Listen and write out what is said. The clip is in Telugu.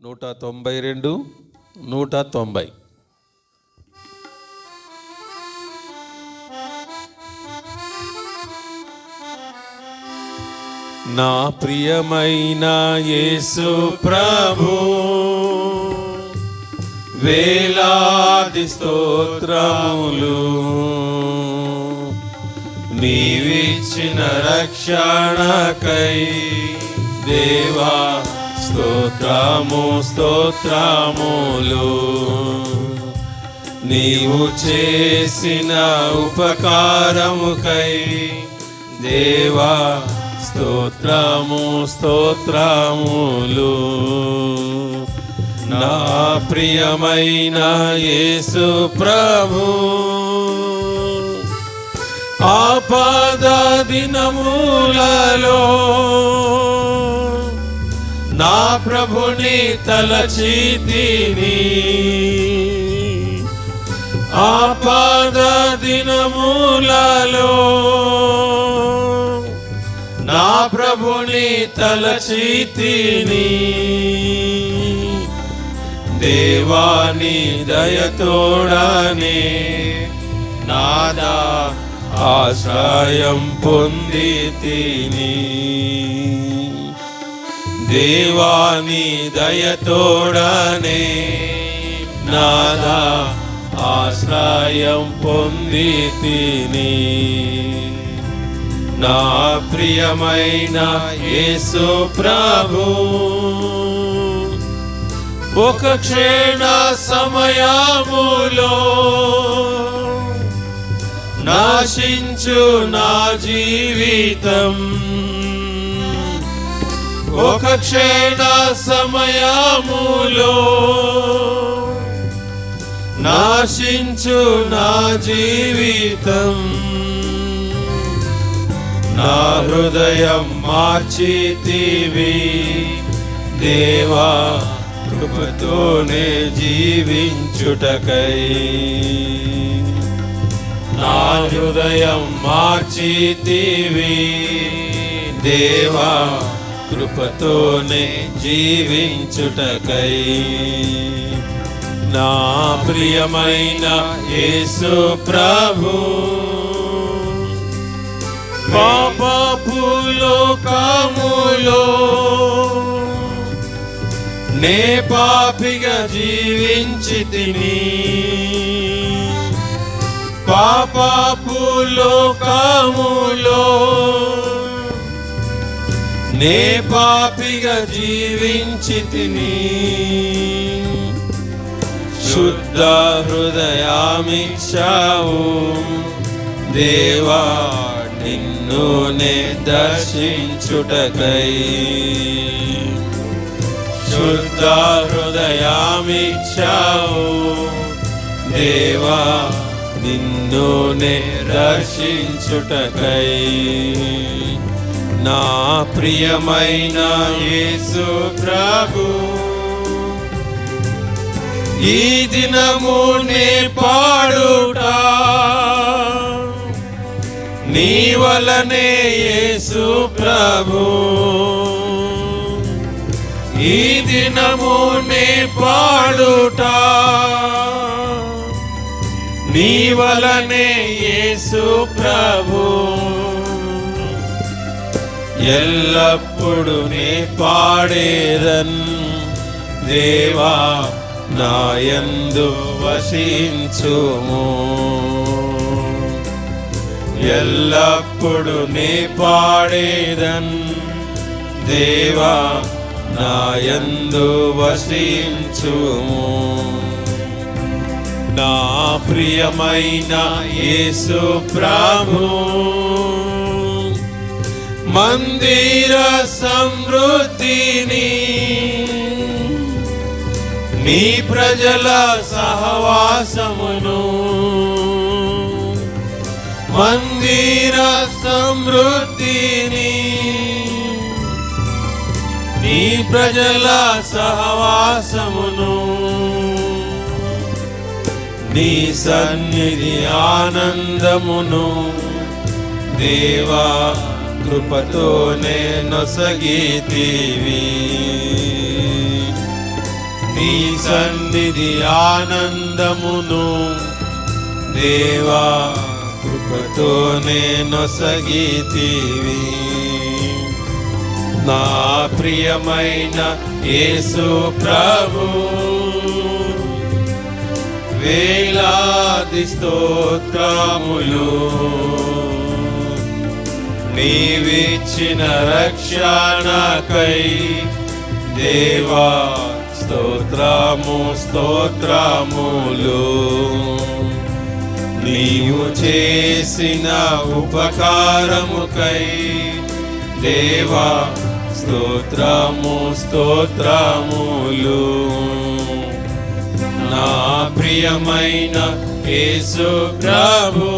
నూట తొంభై రెండు నూట తొంభై. నా ప్రియమైన యేసు ప్రభు వేలాది స్తోత్రములు నీవిచ్చిన రక్షణకై దేవా స్తోత్రము స్తోత్రములు. నీవు చేసిన ఉపకారముకై దేవా స్తోత్రము స్తోత్రములు. నా ప్రియమైన యేసు ప్రభు ఆపాద దినములలో నా ప్రభుని తలచితిని. ఆపద దినమూలలో నా ప్రభుని తలచితిని. దేవాని దయతోడనే నాదా ఆశ్రయం పొంది తిని దేవాని దయతోడనే నాదా ఆశ్రయం పొంది తిని నా ప్రియమైన యేసు ప్రభు ఒక క్షణ సమయములో నాశించు నా జీవితం. ఒక క్షణ సమయములో నాశించు నా జీవితం. నా హృదయం మార్చితివి. దేవా కృపతోనే జీవించుటకై. నా హృదయం మార్చితివి. దేవా కృపతోనే జీవించుటకై. నా ప్రియమైన యేసు ప్రభు పాపపులో కాములో నే పాపిగా జీవించి తిని పాపపులో కాములో నే పాపిగా జీవించి తిని శుద్ధ హృదయామిచ్చావు. దేవా నిన్ను నే దర్శించుటకై. శుద్ధ హృదయామిచ్చావు. దేవా నిన్ను నే దర్శించుటకై. నా ప్రియమైన యేసు ప్రభు ఈ దినము నే పాడుట. నీ వలనే యేసు ప్రభు ఈ దినము నే పాడుట. నీ వలనే యేసు ప్రభు. ఎల్లప్పుడు నే పాడేదన్ దేవా నాయందు వసించుము. ఎల్లప్పుడు నే పాడేదన్ దేవా నాయందు వసించుము. నా ప్రియమైన యేసు ప్రభు మందిర సమృద్ధిని నీ ప్రజల సహవాసమును మందిర సమృద్ధిని నీ ప్రజల సహవాసమును నీ సన్నిధి ఆనందమును దేవా కృపతోనే నొసగితివి. నీ సన్నిధి ఆనందమును దేవా కృపతో నేను సగీతివి నా ప్రియమైన యేసు ప్రభు వేలాది స్తోత్రములు నీవిచ్చిన రక్షణకై దేవా స్తోత్రము స్తోత్రములు. నీవు చేసిన ఉపకారముకై దేవా స్తోత్రము స్తోత్రములు. నా ప్రియమైన యేసు ప్రభు